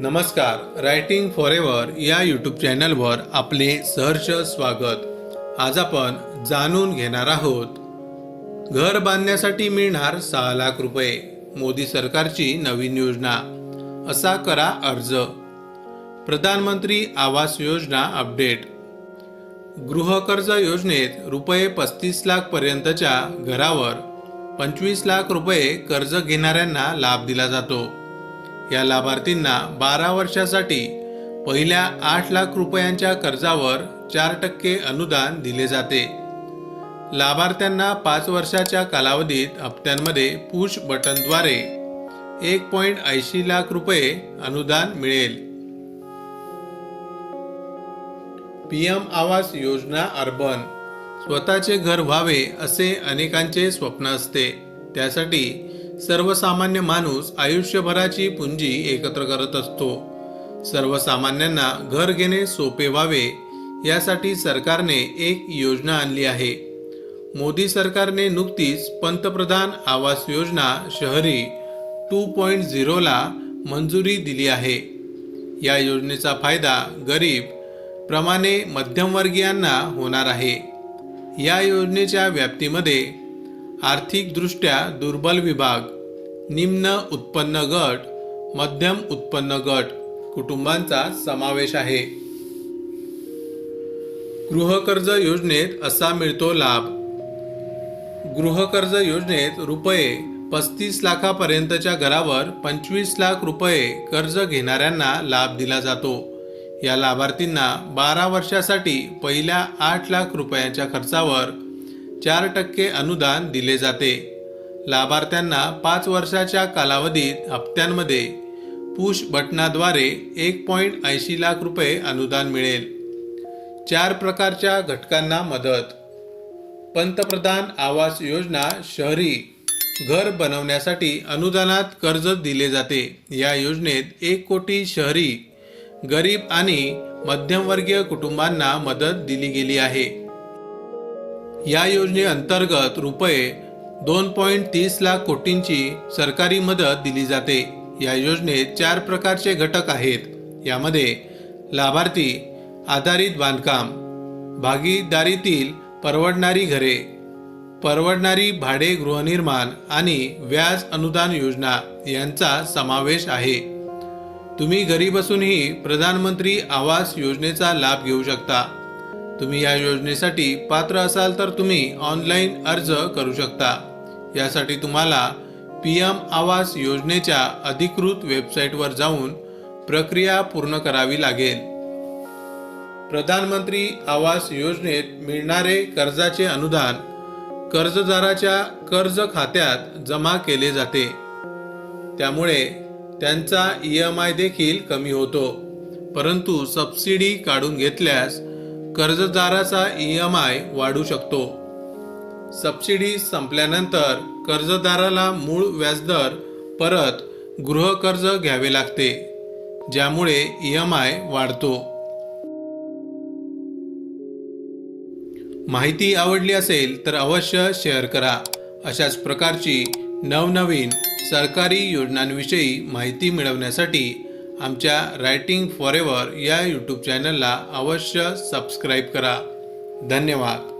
नमस्कार writing for ever या YouTube चॅनलवर आपले सहर्ष स्वागत. आज आपण जाणून घेणार आहोत घर बांधण्यासाठी मिळणार सहा लाख रुपये मोदी सरकारची नवीन योजना असा करा अर्ज. प्रधानमंत्री आवास योजना अपडेट गृहकर्ज योजनेत रुपये पस्तीस लाखपर्यंतच्या घरावर पंचवीस लाख रुपये कर्ज घेणाऱ्यांना लाभ दिला जातो. या लाभार्थींना बारा वर्षासाठी पहिल्या आठ लाख रुपयांच्या कर्जावर चार टक्के अनुदान दिले जाते. लाभार्थ्यांना पाच वर्षाच्या कालावधीत हप्त्यांमध्ये पुश बटनद्वारे एक पॉईंट ऐंशी लाख रुपये अनुदान मिळेल. पीएम आवास योजना अर्बन स्वतःचे घर व्हावे असे अनेकांचे स्वप्न असते. त्यासाठी सर्वसामान्य माणूस आयुष्यभराची पुंजी एकत्र करत असतो. सर्वसामान्यांना घर घेणे सोपे व्हावे यासाठी सरकारने एक योजना आणली आहे. मोदी सरकारने नुकतीच पंतप्रधान आवास योजना शहरी टू पॉईंट झिरोला मंजुरी दिली आहे. या योजनेचा फायदा गरीब प्रमाणे मध्यमवर्गीयांना होणार आहे. या योजनेच्या व्याप्तीमध्ये आर्थिकदृष्ट्या दुर्बल विभाग निम्न उत्पन्न गट मध्यम उत्पन्न गट कुटुंबांचा समावेश आहे. गृहकर्ज योजनेत असा मिळतो लाभ. गृहकर्ज योजनेत रुपये पस्तीस लाखापर्यंतच्या घरावर पंचवीस लाख रुपये कर्ज घेणाऱ्यांना लाभ दिला जातो. या लाभार्थींना बारा वर्षासाठी पहिल्या आठ लाख रुपयांच्या खर्चावर चार टक्के अनुदान दिले जाते. लाभार्थ्यांना पाच वर्षाच्या कालावधीत हप्त्यांमध्ये पुश बटनाद्वारे एक पॉईंट ऐंशी लाख रुपये अनुदान मिळेल. चार प्रकारच्या घटकांना मदत. पंतप्रधान आवास योजना शहरी घर बनवण्यासाठी अनुदानात कर्ज दिले जाते. या योजनेत एक कोटी शहरी गरीब आणि मध्यमवर्गीय कुटुंबांना मदत दिली गेली आहे. या योजनेअंतर्गत रुपये दोन पॉईंट तीस लाख कोटींची सरकारी मदत दिली जाते. या योजनेत चार प्रकारचे घटक आहेत. यामध्ये लाभार्थी आधारित बांधकाम भागीदारीतील परवडणारी घरे परवडणारी भाडे गृहनिर्माण आणि व्याज अनुदान योजना यांचा समावेश आहे. तुम्ही घरी बसूनही प्रधानमंत्री आवास योजनेचा लाभ घेऊ शकता. तुम्ही या योजनेसाठी पात्र असाल तर तुम्ही ऑनलाईन अर्ज करू शकता. यासाठी तुम्हाला पी एम आवास योजनेच्या अधिकृत वेबसाईटवर जाऊन प्रक्रिया पूर्ण करावी लागेल. प्रधानमंत्री आवास योजनेत मिळणारे कर्जाचे अनुदान कर्जदाराच्या कर्ज खात्यात जमा केले जाते. त्यामुळे त्यांचा ई एम आय देखील कमी होतो. परंतु सबसिडी काढून घेतल्यास कर्जदाराचा ई एम आय वाढू शकतो. सबसिडी संपल्यानंतर कर्जदाराला मूळ व्याजदर परत गृहकर्ज घ्यावे लागते ज्यामुळे ई एम आय वाढतो. माहिती आवडली असेल तर अवश्य शेअर करा. अशाच प्रकारची नवनवीन सरकारी योजनांविषयी माहिती मिळवण्यासाठी आमच्या रायटिंग फॉर एव्हर या यूट्यूब चॅनलला अवश्य सबस्क्राईब करा. धन्यवाद.